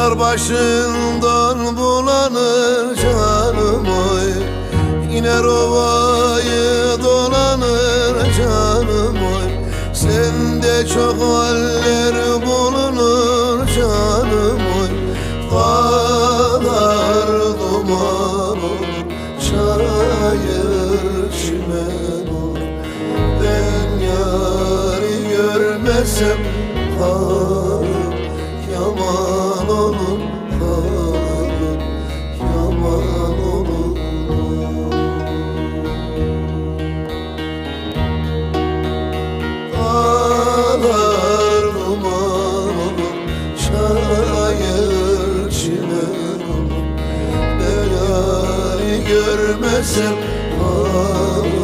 Pınar başından bulanır canım oy. İner ovayı dolanır canım oy. Sende çok haller bulunur canım oy. Kadar duman olur Çayır çimen olur. Ben yarı görmezsem Halim gözüm oh.